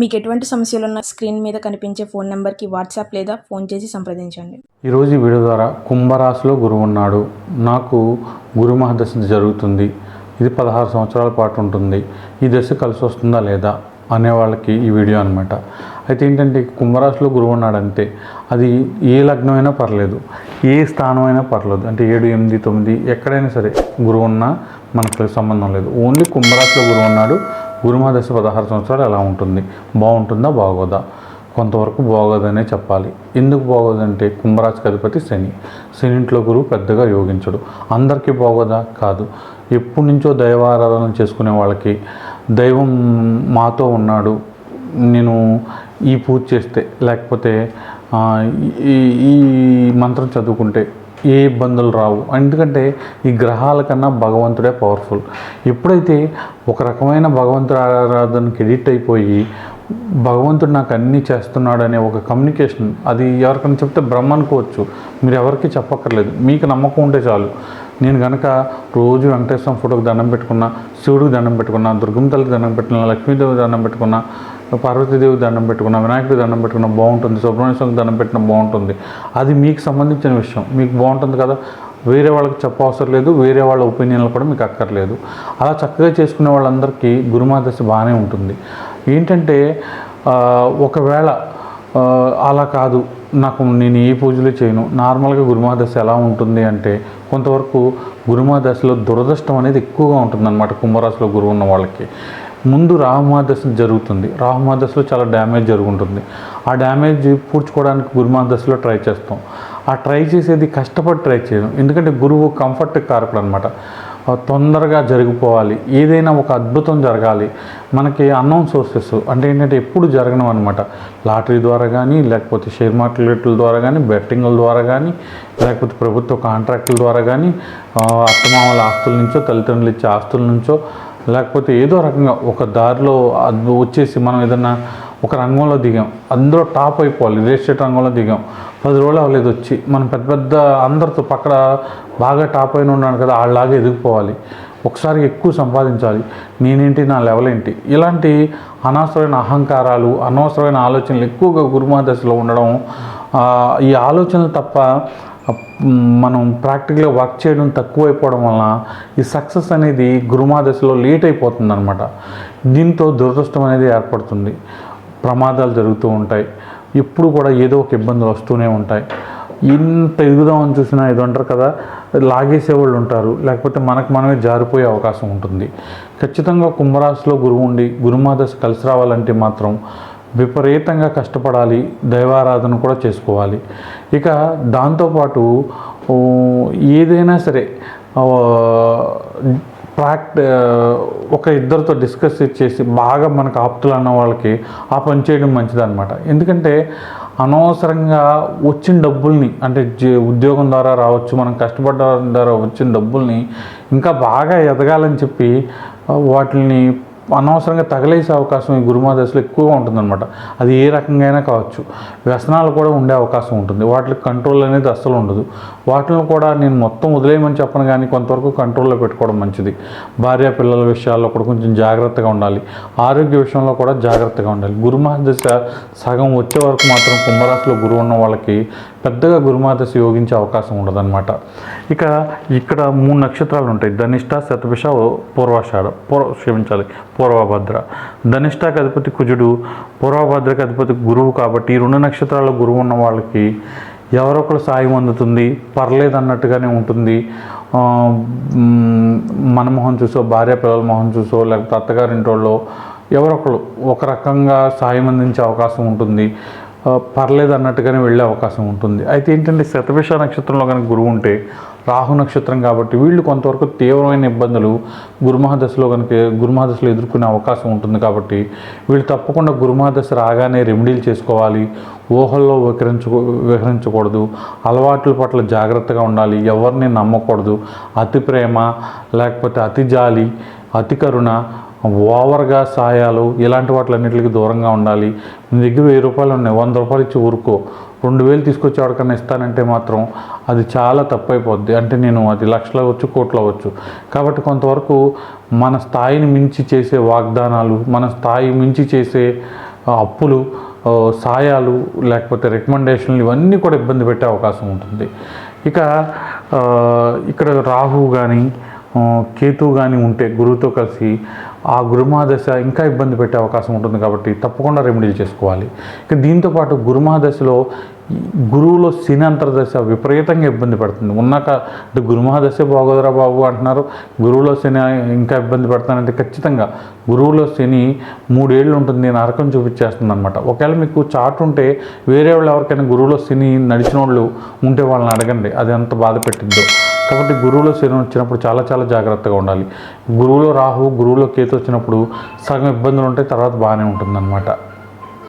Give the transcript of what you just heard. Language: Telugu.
మీకు ఎటువంటి సమస్యలు ఉన్న స్క్రీన్ మీద కనిపించే ఫోన్ నెంబర్కి వాట్సాప్ లేదా ఫోన్ చేసి సంప్రదించండి. ఈరోజు ఈ వీడియో ద్వారా కుంభరాశిలో గురువు ఉన్నాడు. నాకు గురు మహాదశ జరుగుతుంది. ఇది పదహారు సంవత్సరాల పాటు ఉంటుంది. ఈ దశ కలిసి వస్తుందా లేదా అనే వాళ్ళకి ఈ వీడియో అనమాట అయితే ఏంటంటే కుంభరాశిలో గురువు ఉన్నాడు అంతే అది ఏ లగ్నం అయినా పర్లేదు. ఏ స్థానం అయినా పర్లేదు. అంటే ఏడు ఎనిమిది తొమ్మిది ఎక్కడైనా సరే గురువు ఉన్నా మనకు సంబంధం లేదు. ఓన్లీ కుంభరాశిలో గురువు ఉన్నాడు. గురుమహాదశ పదహారు సంవత్సరాలు ఎలా ఉంటుంది? బాగుంటుందా బాగోదా? కొంతవరకు బాగోదనే చెప్పాలి. ఎందుకు బాగోదంటే కుంభరాశికి అధిపతి శని. శని ఇంట్లో గురువు పెద్దగా యోగించడు. అందరికీ బాగోదా? కాదు. ఎప్పటి నుంచో దైవారాధన చేసుకునే వాళ్ళకి దైవం మాతో ఉన్నాడు. నేను ఈ పూజ చేస్తే లేకపోతే ఈ మంత్రం చదువుకుంటే ఏ ఇబ్బందులు రావు. ఎందుకంటే ఈ గ్రహాల కన్నా భగవంతుడే పవర్ఫుల్ ఎప్పుడైతే ఒక రకమైన భగవంతుడు ఆరాధనకి ఎడిట్ అయిపోయి భగవంతుడు నాకు అన్నీ చేస్తున్నాడు అనే ఒక కమ్యూనికేషన్ అది ఎవరికైనా చెప్తే బ్రహ్మ అనుకోవచ్చు మీరు ఎవరికి చెప్పక్కర్లేదు. మీకు నమ్మకం ఉంటే చాలు. నేను కనుక రోజు వెంకటేశ్వరం ఫోటోకి దండం పెట్టుకున్నా శివుడికి దండం పెట్టుకున్నా దుర్గం తల్లికి దండం పెట్టుకున్నా లక్ష్మీదేవి దండం పెట్టుకున్నా పార్వతీదేవి దండం పెట్టుకున్నా వినాయకుడి దండం పెట్టుకున్నా బాగుంటుంది సుబ్రహ్మణ్య స్వామికి దండం పెట్టిన బాగుంటుంది. అది మీకు సంబంధించిన విషయం. మీకు బాగుంటుంది కదా? వేరే వాళ్ళకి చెప్పవసరం లేదు వేరే వాళ్ళ ఒపీనియన్లు కూడా మీకు అక్కర్లేదు. అలా చక్కగా చేసుకునే వాళ్ళందరికీ గురుమాదశ బాగానే ఉంటుంది. ఏంటంటే ఒకవేళ అలా కాదు నాకు నేను ఏ పూజలు చేయను. నార్మల్గా గురుమాదశ ఎలా ఉంటుంది అంటే కొంతవరకు గురుమాదశలో దురదృష్టం అనేది ఎక్కువగా ఉంటుందన్నమాట కుంభరాశిలో గురువు ఉన్న వాళ్ళకి. ముందు రాహుమాదశ జరుగుతుంది. రాహుమాదశలో చాలా డ్యామేజ్ జరుగుతుంది ఆ డ్యామేజ్ పూడ్చుకోవడానికి గురుమాదశలో ట్రై చేస్తాం. ఆ ట్రై చేసేది కష్టపడి ట్రై చేయడం ఎందుకంటే గురువు కంఫర్ట్ కారకుడు అనమాట తొందరగా జరిగిపోవాలి. ఏదైనా ఒక అద్భుతం జరగాలి. మనకి అన్నోన్ సోర్సెస్ అంటే ఏంటంటే ఎప్పుడు జరగడం అనమాట లాటరీ ద్వారా కానీ లేకపోతే షేర్ మార్కెట్ల ద్వారా కానీ బెట్టింగ్ల ద్వారా కానీ లేకపోతే ప్రభుత్వ కాంట్రాక్టుల ద్వారా కానీ అత్తమామల ఆస్తుల నుంచో తల్లిదండ్రులు ఇచ్చే ఆస్తుల నుంచో లేకపోతే ఏదో రకంగా ఒక దారిలో అది వచ్చేసి మనం ఏదన్నా ఒక రంగంలో దిగాం. అందులో టాప్ అయిపోవాలి. రియల్ ఎస్టేట్ రంగంలో దిగాం. పది రోజులు అవ్వలేదు వచ్చి. మనం పెద్ద పెద్ద అందరితో పక్కన బాగా టాప్ అయిన ఉన్నాను కదా వాళ్ళలాగా ఎదిగిపోవాలి. ఒకసారి ఎక్కువ సంపాదించాలి. నేనేంటి నా లెవెల్ ఏంటి? ఇలాంటి అనవసరమైన అహంకారాలు అనవసరమైన ఆలోచనలు ఎక్కువగా గురుమాదశలో ఉండడం ఈ ఆలోచనలు తప్ప మనం ప్రాక్టికల్గా వర్క్ చేయడం తక్కువైపోవడం వలన ఈ సక్సెస్ అనేది గురుమాదశలో లేట్ అయిపోతుంది అనమాట దీంతో దురదృష్టం అనేది ఏర్పడుతుంది. ప్రమాదాలు జరుగుతూ ఉంటాయి. ఎప్పుడు కూడా ఏదో ఒక ఇబ్బందులు వస్తూనే ఉంటాయి. ఇంత ఎదుగుదామని చూసినా ఏదో అంటారు కదా లాగేసేవాళ్ళు ఉంటారు. లేకపోతే మనకు మనమే జారిపోయే అవకాశం ఉంటుంది. ఖచ్చితంగా కుంభరాశిలో గురువు ఉండి గురుమాదశ కలిసి రావాలంటే మాత్రం విపరీతంగా కష్టపడాలి దైవారాధన కూడా చేసుకోవాలి. ఇక దాంతోపాటు ఏదైనా సరే ప్రాక్ట్ ఒక ఇద్దరితో డిస్కస్ చేసి బాగా మనకు ఆప్తులు అన్న వాళ్ళకి ఆ పని చేయడం మంచిదన్నమాట. ఎందుకంటే అనవసరంగా వచ్చిన డబ్బుల్ని అంటే జే- ఉద్యోగం ద్వారా రావచ్చు మనం కష్టపడ్డ ద్వారా వచ్చిన డబ్బుల్ని ఇంకా బాగా ఎదగాలని చెప్పి వాటిని అనవసరంగా తగిలేసే అవకాశం ఈ గురుమాదశలో ఎక్కువగా ఉంటుందన్నమాట. అది ఏ రకంగా అయినా కావచ్చు. వ్యసనాలు కూడా ఉండే అవకాశం ఉంటుంది. వాటికి కంట్రోల్ అనేది అస్సలు ఉండదు. వాటిని కూడా నేను మొత్తం వదిలేయమని చెప్పను కానీ కొంతవరకు కంట్రోల్లో పెట్టుకోవడం మంచిది. భార్య పిల్లల విషయాల్లో కూడా కొంచెం జాగ్రత్తగా ఉండాలి. ఆరోగ్య విషయంలో కూడా జాగ్రత్తగా ఉండాలి. గురుమహదశ సగం వచ్చే వరకు మాత్రం కుంభరాశిలో గురువు ఉన్న వాళ్ళకి పెద్దగా గురుమాదశ యోగించే అవకాశం ఉండదన్నమాట. ఇక ఇక్కడ మూడు నక్షత్రాలు ఉంటాయి. ధనిష్ట శతభిష పూర్వాషాఢ పూర్వ క్షమించాలి పూర్వభద్ర. ధనిష్టాకి అధిపతి కుజుడు పూర్వభద్రకి అధిపతి గురువు కాబట్టి ఈ రెండు నక్షత్రాల గురువు ఉన్న వాళ్ళకి ఎవరొకరు సాయం అందుతుంది పర్లేదు అన్నట్టుగానే ఉంటుంది మన మొహం చూసో భార్య పిల్లల మొహం చూసో లేకపోతే అత్తగారింటోళ్ళో ఎవరొకరు ఒక రకంగా సాయం అందించే అవకాశం ఉంటుంది. పర్లేదు అన్నట్టుగానే వెళ్ళే అవకాశం ఉంటుంది. అయితే ఏంటంటే శతభిష నక్షత్రంలో కనుక గురువు ఉంటే రాహు నక్షత్రం కాబట్టి వీళ్ళు కొంతవరకు తీవ్రమైన ఇబ్బందులు గురుమహాదశలో కనుక గురుమహాదశలో ఎదుర్కొనే అవకాశం ఉంటుంది కాబట్టి వీళ్ళు తప్పకుండా గురుమహాదశ రాగానే రెమెడీలు చేసుకోవాలి ఊహల్లో వికరించు విహరించకూడదు అలవాట్ల పట్ల జాగ్రత్తగా ఉండాలి ఎవరిని నమ్మకూడదు అతి ప్రేమ లేకపోతే అతి జాలి అతి కరుణ ఓవర్గా సాయాలు ఇలాంటి వాటిలన్నింటికి దూరంగా ఉండాలి. నీ దగ్గర వెయ్యి రూపాయలు ఉన్నాయి వంద రూపాయలు ఇచ్చి ఊరుకో. రెండు వేలు తీసుకొచ్చి ఎవరికైనా ఇస్తానంటే మాత్రం అది చాలా తప్పైపోద్ది. అంటే నేను అది లక్షలు అవ్వచ్చు కోట్లు అవ్వచ్చు. కాబట్టి కొంతవరకు మన స్థాయిని మించి చేసే వాగ్దానాలు మన స్థాయి మించి చేసే అప్పులు సాయాలు లేకపోతే రికమెండేషన్లు ఇవన్నీ కూడా ఇబ్బంది పెట్టే అవకాశం ఉంటుంది. ఇక ఇక్కడ రాహు కానీ కేతు కానీ ఉంటే గురువుతో కలిసి ఆ గురుమహాదశ ఇంకా ఇబ్బంది పెట్టే అవకాశం ఉంటుంది కాబట్టి తప్పకుండా రెమెడీలు చేసుకోవాలి. ఇక దీంతోపాటు గురుమహాదశలో గురువులో శని అంతర్దశ విపరీతంగా ఇబ్బంది పడుతుంది. ఉన్నాక అంటే గురుమహాదశ బాగోదరా బాబు అంటున్నారు. గురువులో శని ఇంకా ఇబ్బంది పడతానంటే ఖచ్చితంగా గురువులో శని మూడేళ్ళు ఉంటుంది నరకం చూపించేస్తుంది అనమాట ఒకవేళ మీకు చాట్ ఉంటే వేరే వాళ్ళు ఎవరికైనా గురువులో శని నడిచిన వాళ్ళు ఉంటే వాళ్ళని అడగండి. అది ఎంత బాధ పెట్టిందో కాబట్టి గురువులో శని వచ్చినప్పుడు చాలా చాలా జాగ్రత్తగా ఉండాలి. గురువులో రాహు గురువులో కేతు వచ్చినప్పుడు సగం ఇబ్బందులు ఉంటాయి తర్వాత బాగానే ఉంటుందన్నమాట.